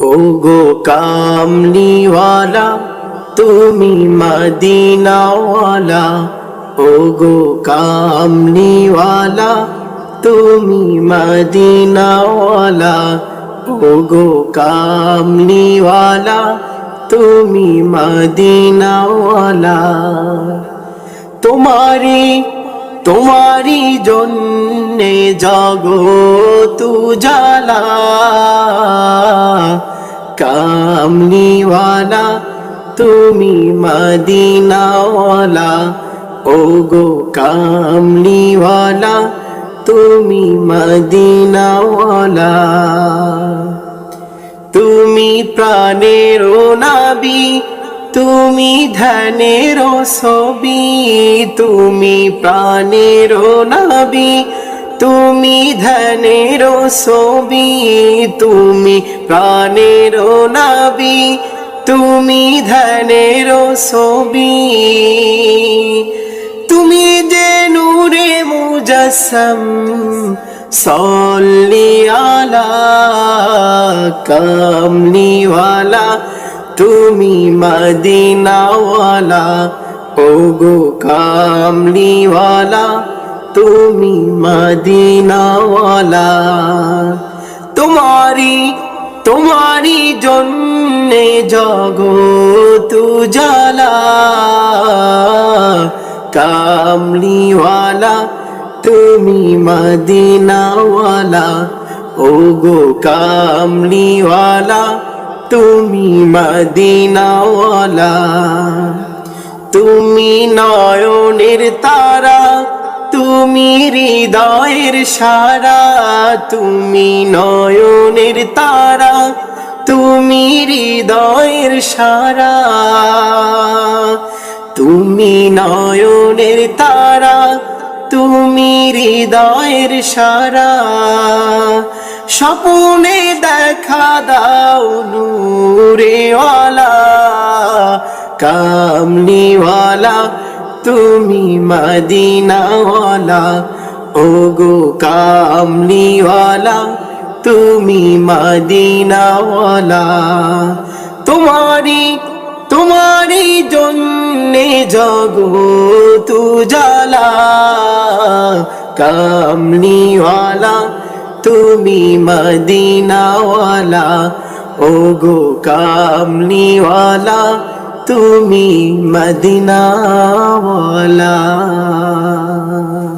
ও গো কামলিওয়ালা, তুমি মদিনাওয়ালা। ও গো কামলিওয়ালা, তুমি মদিনাওয়ালা। ও গো কামলিওয়ালা, তুমি মদিনাওয়ালা। তোমারি তোমারি জন্যে জগত জালা কামনিওয়ালা তুমি মদিনাওয়ালা ও গো কামনিওয়ালা তুমি মদিনাওয়ালা। তুমি প্রাণের নাবি তুমি ধনের ছবি, তুমি প্রাণের নাবি, তুমি ধনের ছবি, তুমি প্রাণের নাবি, তুমি ধনের ছবি। তুমি যে নূরে মুজসম, সল্লি আলা কামলিওয়ালা তুমি মদিনাওয়ালা ও গো কামলিওয়ালা, তুমি মদিনাওয়ালা। তোমারি তোমারি জন্যে জগত জালা কামলিওয়ালা, তুমি মদিনাওয়ালা ও গো কামলিওয়ালা। তুমি মদিনাওয়ালা, তুমি নয়নের তারা, তুমি হৃদয়ের সারা, তুমি নয়নের তারা, তুমি হৃদয়ের সারা, তুমি নয়নের তারা, তুমি হৃদয়ের সারা। স্বপ্নে দেখা দাও নূরেওয়ালা কামলিওয়ালা, তুমি মদিনাওয়ালা ও গো কামলিওয়ালা, তুমি মদিনাওয়ালা। তোমারি তোমারি জন্যে জগত জালা কামলিওয়ালা, তুমি মদিনাওয়ালা। ও গো কামনিওয়ালা তুমি মদিনাওয়ালা।